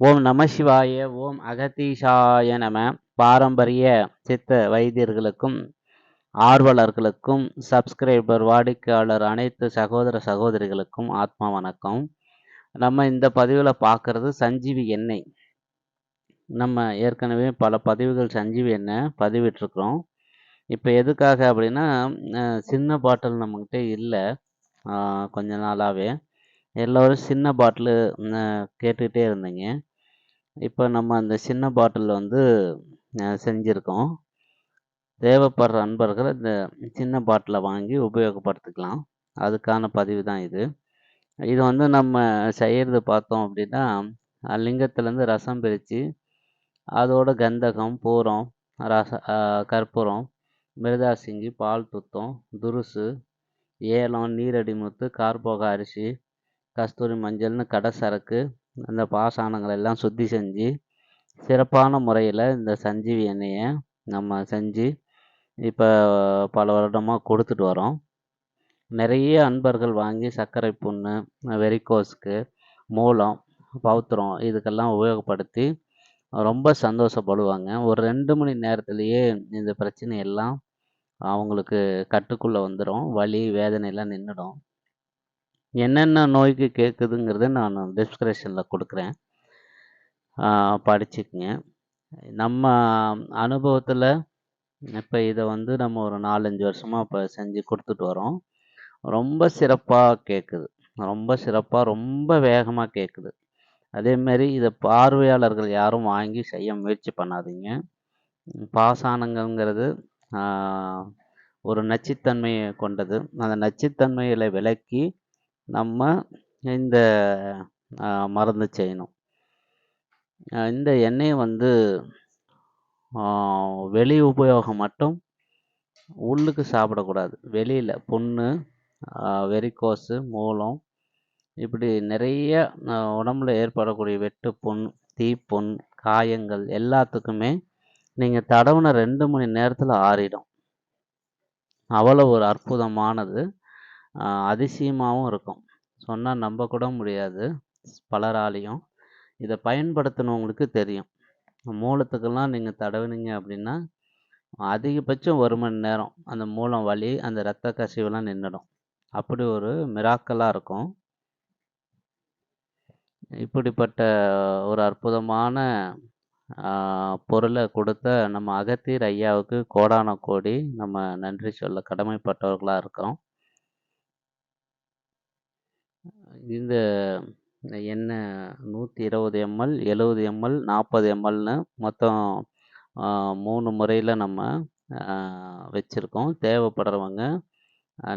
ஓம் நம சிவாய ஓம் அகதீஷாய நம. பாரம்பரிய சித்த வைத்தியர்களுக்கும் ஆர்வலர்களுக்கும் சப்ஸ்கிரைபர் வாடிக்கையாளர் அனைத்து சகோதர சகோதரிகளுக்கும் ஆத்மா வணக்கம். நம்ம இந்த பதிவில் பார்க்குறது சஞ்சீவி எண்ணெய். நம்ம ஏற்கனவே பல பதிவுகள் சஞ்சீவி எண்ணெய் பதிவிட்டிருக்கிறோம். இப்போ எதுக்காக அப்படின்னா சின்ன பாட்டில் நம்மக்கிட்ட இல்லை. கொஞ்ச நாளாகவே எல்லோரும் சின்ன பாட்டிலு கேட்டுகிட்டே இருந்தீங்க. இப்போ நம்ம அந்த சின்ன பாட்டில் வந்து செஞ்சுருக்கோம். தேவைப்படுற அன்பர்கள் இந்த சின்ன பாட்டிலை வாங்கி உபயோகப்படுத்திக்கலாம். அதுக்கான பதிவு தான் இது. இது வந்து நம்ம செய்கிறது பார்த்தோம் அப்படின்னா லிங்கத்துலேருந்து ரசம் பிரித்து அதோட கந்தகம் பூரம் ரச கற்பூரம் மிருதாசிங்கி பால் துத்தம் துருசு ஏலம் நீரடி முத்து கார்போக அரிசி கஸ்தூரி மஞ்சள்னு கடை சரக்கு அந்த பாசானங்களை எல்லாம் சுத்தி செஞ்சு சிறப்பான முறையில் இந்த சஞ்சீவி எண்ணெயை நம்ம செஞ்சு இப்போ பல வருடமாக கொடுத்துட்டு வரோம். நிறைய அன்பர்கள் வாங்கி சர்க்கரை புண்ணு வெரிகோஸ்க்கு மூலம் பௌத்திரம் இதுக்கெல்லாம் உபயோகப்படுத்தி ரொம்ப சந்தோஷப்படுவாங்க. ஒரு ரெண்டு மணி நேரத்துலேயே இந்த பிரச்சனையெல்லாம் அவங்களுக்கு கட்டுக்குள்ளே வந்துடும் வலி வேதனையெல்லாம் நின்றுடும் என்னென்ன நோய்க்கு கேட்குதுங்கிறத நான் டிஸ்கிரிப்ஷனில் கொடுக்குறேன். படிச்சுக்குங்க. நம்ம அனுபவத்தில் இப்போ இதை வந்து நம்ம ஒரு நாலஞ்சு வருஷமாக இப்போ செஞ்சு கொடுத்துட்டு வரோம். ரொம்ப சிறப்பாக கேட்குது ரொம்ப சிறப்பாக ரொம்ப வேகமாக கேட்குது அதேமாரி இதை பார்வையாளர்கள் யாரும் வாங்கி செய்ய முயற்சி பண்ணாதீங்க. பாசானங்கிறது ஒரு நச்சுத்தன்மையை கொண்டது. அந்த நச்சுத்தன்மைகளை விலக்கி நம்ம இந்த மருந்து செய்யணும். இந்த எண்ணெயை வந்து வெளி உபயோகம் மட்டும் உள்ளுக்கு சாப்பிடக்கூடாது. வெளியில் புண்ணு வெறிக்கோசு மூலம் இப்படி நிறைய உடம்புல ஏற்படக்கூடிய வெட்டு புண் தீப்புண் காயங்கள் எல்லாத்துக்குமே நீங்கள் தடவுன ரெண்டு மணி நேரத்தில் ஆறிடும். அவ்வளோ ஒரு அற்புதமானது. அதிசயமாகவும் இருக்கும். சொன்னால் நம்ப கூட முடியாது பலராலையும். இதை பயன்படுத்தினவங்களுக்கு தெரியும். மூலத்துக்கெல்லாம் நீங்கள் தடவினீங்க அப்படின்னா அதிகபட்சம் ஒரு மணி நேரம் அந்த மூலம் வலி அந்த இரத்த கசிவெல்லாம் நின்றுடும் அப்படி ஒரு மிராக்கலாக இருக்கும். இப்படிப்பட்ட ஒரு அற்புதமான பொருளை கொடுத்த நம்ம அகத்தீர் ஐயாவுக்கு கோடான கோடி நம்ம நன்றி சொல்ல கடமைப்பட்டவர்களாக இருக்கோம் இந்த எண்ணெய் நூற்றி இருபது எம்எல் எழுபது எம்எல் நாற்பது எம்எல்னு மொத்தம் மூணு முறையில் நம்ம வச்சுருக்கோம். தேவைப்படுறவங்க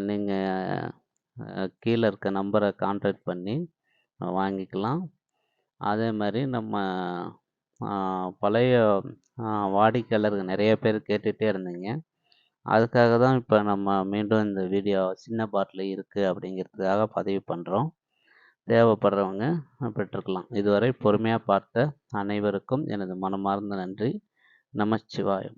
நீங்கள் கீழே இருக்க நம்பரை கான்டாக்ட் பண்ணி வாங்கிக்கலாம். அதே மாதிரி நம்ம பழைய வாடிக்கையாளர்கள் நிறைய பேர் கேட்டுகிட்டே இருந்தீங்க. அதுக்காக தான் இப்போ நம்ம மீண்டும் இந்த வீடியோ சின்ன பாட்டில் இருக்குது அப்படிங்கிறதுக்காக பதிவு பண்ணுறோம் தேவைப்படுறவங்க பெற்றுக்கலாம் இதுவரை பொறுமையாக பார்த்த அனைவருக்கும் எனது மனமார்ந்த நன்றி. நமச்சிவாயம்.